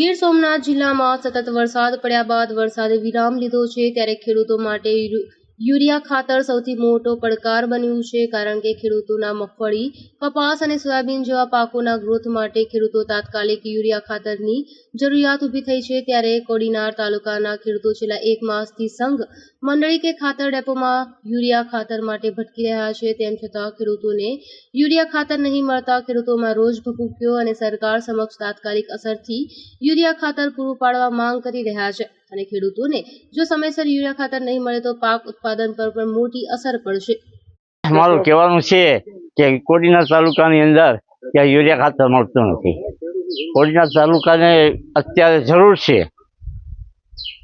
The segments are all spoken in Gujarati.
ગીર સોમનાથ જિલ્લામાં સતત વરસાદ પડ્યા બાદ વરસાદે વિરામ લીધો છે. ત્યારે ખેડૂતો માટે યુરિયા ખાતર સૌથી મોટો પડકાર બન્યું છે, કારણ કે ખેડૂતોના મગફળી, કપાસ અને સોયાબીન જેવા પાકોના ગ્રોથ માટે ખેડૂતો તાત્કાલિક યુરિયા ખાતરની જરૂરિયાત ઊભી થઈ છે. ત્યારે કોડીનાર તાલુકાના ખેડૂતો છેલ્લા એક માસથી સંઘ, મંડળી કે ખાતર ડેપોમાં યુરિયા ખાતર માટે ભટકી રહ્યા છે. તેમ છતાં ખેડૂતોને યુરિયા ખાતર નહીં મળતા ખેડૂતોમાં રોજ ભભૂક્યો અને સરકાર સમક્ષ તાત્કાલિક અસરથી યુરિયા ખાતર પૂરું પાડવા માંગ કરી રહ્યા છે. અને ખેડૂતોને જો સમયસર યુરિયા ખાતર નહીં મળે તો પાક ઉત્પાદન પર પણ મોટી અસર પડશે. મારું કહેવાનું છે કે કોડીનાર તાલુકાની અંદર ત્યાં યુરિયા ખાતર મળતું નથી. કોડીનાર તાલુકાને અત્યારે જરૂર છે.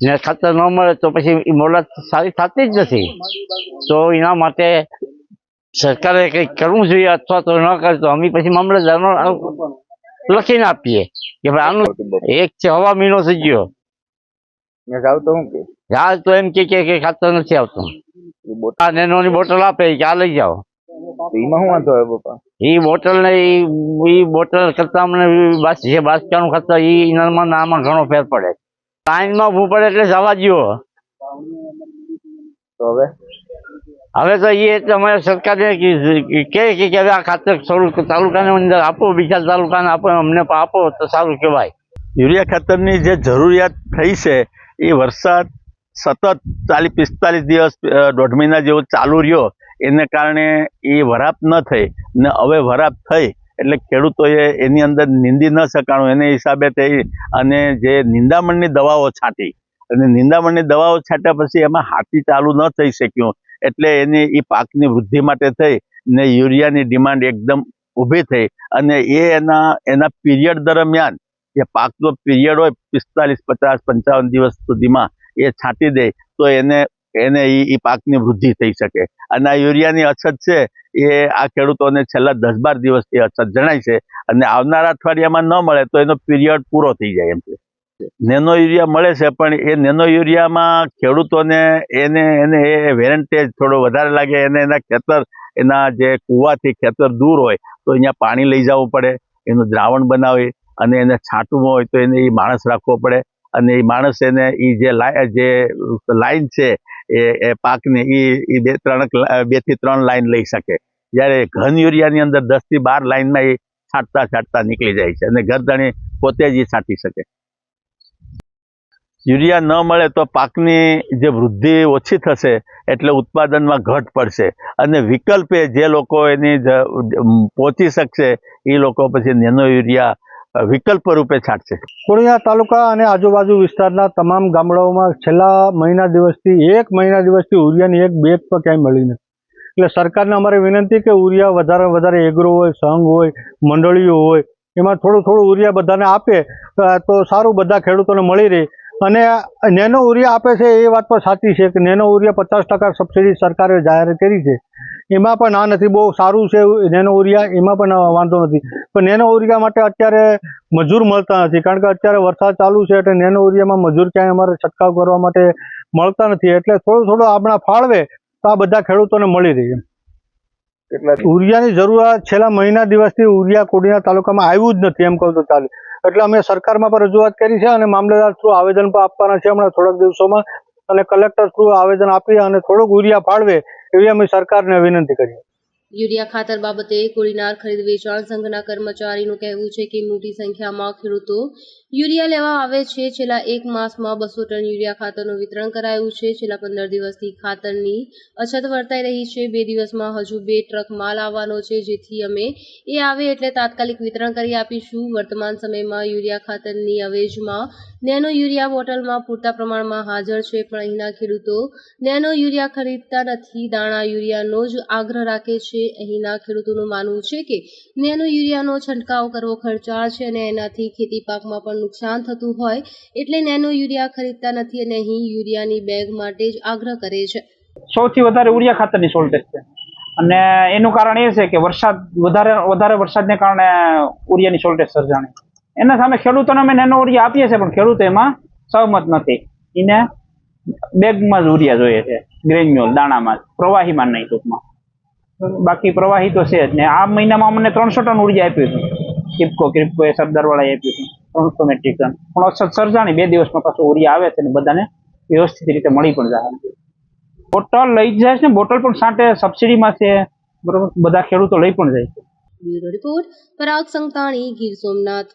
ને ખાતર ન મળે તો પછી મોલત સારી થતી જ નથી. તો એના માટે સરકારે કંઈક કરવું જોઈએ અથવા તો ન કરે તો અમે પછી મામલતદારનો લખીને આપીએ કે ભાઈ આનું એક છે હવા મહિનો થઈ ગયો. ને જાવ તો હું કે? યાર તો એમ કે કે કે નથી આવતું. એ બોટ આ બોટલ આપે કે આ લઈ જાઓ. એમાં શું વાંધો આવે પપ્પા એ બોટલ ને એ બોટલ કરતા અમને ઈ જે બાસકાનું ખાતર એ ઇનામાં ને ઘણો ફેર પડે. લાઈનમાં ઊભું પડે એટલે જવા દ્યો. તો હવે? હવે તો એ એટલે અમારે સરકારે કહે કે હવે આ ખાતર તાલુકા તાલુકાની અંદર આપો બીજા તાલુકાને આપો અમને આપો તો સારું કહેવાય. યુરિયા ખાતરની જે જરૂરિયાત થઈ છે એ વરસાદ સતત ચાલીસ, પિસ્તાલીસ દિવસ દોઢ મહિના જેવો ચાલુ રહ્યો. એને કારણે એ વરાપ ન થઈ ને હવે વરાપ થઈ એટલે ખેડૂતોએ એની અંદર નિંદી ન શકાણું. એને હિસાબે થઈ અને જે નિંદામણની દવાઓ છાંટી અને નિંદામણની દવાઓ છાંટ્યા પછી એમાં હાથી ચાલુ ન થઈ શક્યું એટલે એની એ પાકની વૃદ્ધિ માટે થઈ ને યુરિયાની ડિમાન્ડ એકદમ ઊભી થઈ અને એ એના એના પીરિયડ દરમિયાન જે પાકનો પીરિયડ હોય પિસ્તાલીસ, પચાસ, પંચાવન દિવસ સુધીમાં એ છાંટી દે, તો એને એને એ પાકની વૃદ્ધિ થઈ શકે. અને આ યુરિયાની અછત છે, એ આ ખેડૂતોને છેલ્લા દસ બાર દિવસથી અછત જણાય છે. અને આવનારા અઠવાડિયામાં ન મળે, તો એનો પીરિયડ પૂરો થઈ જાય એમ છે. નેનો યુરિયા મળે છે, પણ એ નેનો યુરિયામાં ખેડૂતોને એને એને એ વેરંટેજ થોડો વધારે લાગે, એને એના ખેતર, એના જે કૂવાથી ખેતર દૂર હોય, તો અહીંયા પાણી લઈ જવું પડે, એનું દ્રાવણ બનાવી અને એને છાંટવું હોય તો એને એ માણસ રાખવો પડે. અને એ માણસ એને એ જે જે લાઈન છે, એ એ પાકને એ એ બે, ત્રણ, બેથી ત્રણ લાઈન લઈ શકે. જ્યારે ઘન યુરિયાની અંદર દસથી બાર લાઈનમાં એ છાંટતા છાંટતા નીકળી જાય છે અને ગરદણી પોતે જ એ છાંટી શકે. યુરિયા ન મળે તો પાકની જે વૃદ્ધિ ઓછી થશે એટલે ઉત્પાદનમાં ઘટ પડશે. અને વિકલ્પે જે લોકો એની પહોંચી શકશે એ લોકો પછી નેનો યુરિયા વિકલ્પ રૂપે છાંટશે. કોળિયા તાલુકા અને આજુબાજુ વિસ્તારના તમામ ગામડાઓમાં છેલ્લા મહિના દિવસથી, એક મહિના દિવસથી ઉરિયાની એક બેગ પણ ક્યાંય મળી નથી. એટલે સરકારને અમારે વિનંતી કે ઉરિયા વધારે વધારે એગ્રો હોય, સંઘ હોય, મંડળીઓ હોય, એમાં થોડું થોડું ઉરિયા બધાને આપે તો સારું બધા ખેડૂતોને મળી રહે. અને નેનો ઉરિયા આપે છે એ વાત પણ સાચી છે કે નેનો ઉરિયા પચાસ ટકા સબસિડી સરકારે જાહેર કરી છે. એમાં પણ આ નથી બહુ સારું છે નેનો ઉરિયા એમાં પણ વાંધો નથી. પણ નેનો ઉરિયા માટે અત્યારે મજૂર મળતા નથી કારણ કે અત્યારે વરસાદ ચાલુ છે એટલે નેનો ઉરિયામાં મજૂર ક્યાંય અમારે છંટકાવ કરવા માટે મળતા નથી. એટલે થોડું થોડું આપણા ફાળવે તો આ બધા ખેડૂતોને મળી રહે ઉરિયાની જરૂરિયાત છેલ્લા મહિના દિવસથી ઉરિયા કોડીના તાલુકામાં આવ્યું જ નથી એમ કહું તો ચાલે. એટલે અમે સરકારમાં પણ રજૂઆત કરી છે અને મામલેદાર થ્રુ આવેદન પણ આપવાના છે હમણાં થોડાક દિવસોમાં. અને કલેક્ટર થ્રુ આવેદન આપી અને થોડુંક ઉરિયા ફાળવે એવી અમે સરકારને વિનંતી કરીએ. યુરિયા ખાતર બાબતે કોળીનાર ખરીદ વેચાણ સંઘના કર્મચારીનું કહેવું છે કે મોટી સંખ્યામાં ખેડૂતો યુરિયા લેવા આવે છે. છેલ્લા એક માસમાં બસો ટન યુરિયા ખાતરનું વિતરણ કરાયું છે. છેલ્લા પંદર દિવસથી ખાતરની અછત વર્તાઈ રહી છે. બે દિવસમાં હજુ બે ટ્રક માલ આવવાનો છે, જેથી અમે એ આવે એટલે તાત્કાલિક વિતરણ કરી આપીશું. વર્તમાન સમયમાં યુરિયા ખાતરની અવેજમાં નેનો યુરિયા બોટલમાં પૂરતા પ્રમાણમાં હાજર છે, પણ અહીંના ખેડૂતો નેનો યુરિયા ખરીદતા નથી. દાણા યુરિયાનો જ આગ્રહ રાખે છે. અહીંના ખેડૂતોનું માનવું છે કે નેનો યુરિયાનો છંટકાવ કરવો ખર્ચાળ છે અને એનાથી ખેતી પાકમાં પણ નુકસાન થતું હોય એટલે નેનો યુરિયા ખરીદતા નથી અને અહીં યુરિયાની બેગ માટે જ આગ્રહ કરે છે. સૌથી વધારે ઉરિયા ખાતરની શોર્ટેજ છે. અને એનું કારણ એ છે કે વરસાદ વધારે વધારે વરસાદને કારણે ઉરિયાની શોર્ટેજ સર્જાણી. એના સામે ખેડૂતોને અમે નેનો ઉરિયા આપીએ છીએ, પણ ખેડૂતો એમાં સહમત નથી. એને બેગમાં જ ઉરિયા જોઈએ છે ગ્રેન્યુઅલ દાણામાં પ્રવાહીમાં નહીં ટૂંકમાં. બાકી પ્રવાહી તો છે જ ને. આ મહિનામાં અમને ત્રણસો ટન ઉરિયા આપ્યું હતું. કિપકો કિપકો એ સરદારવાળાએ આપ્યું હતું. ત્રણસો મેટ્રિક ટન અછત સર્જાણી બે દિવસમાં પાછું ઉરિયા આવે છે અને બધાને વ્યવસ્થિત રીતે મળી પણ જાય. બોટલ લઈ જાય છે ને, બોટલ પણ સાથે સબસિડીમાં છે, બરોબર? બધા ખેડૂતો લઈ પણ જાય છે. Bureau report, Parag Santani, Gir Somnath.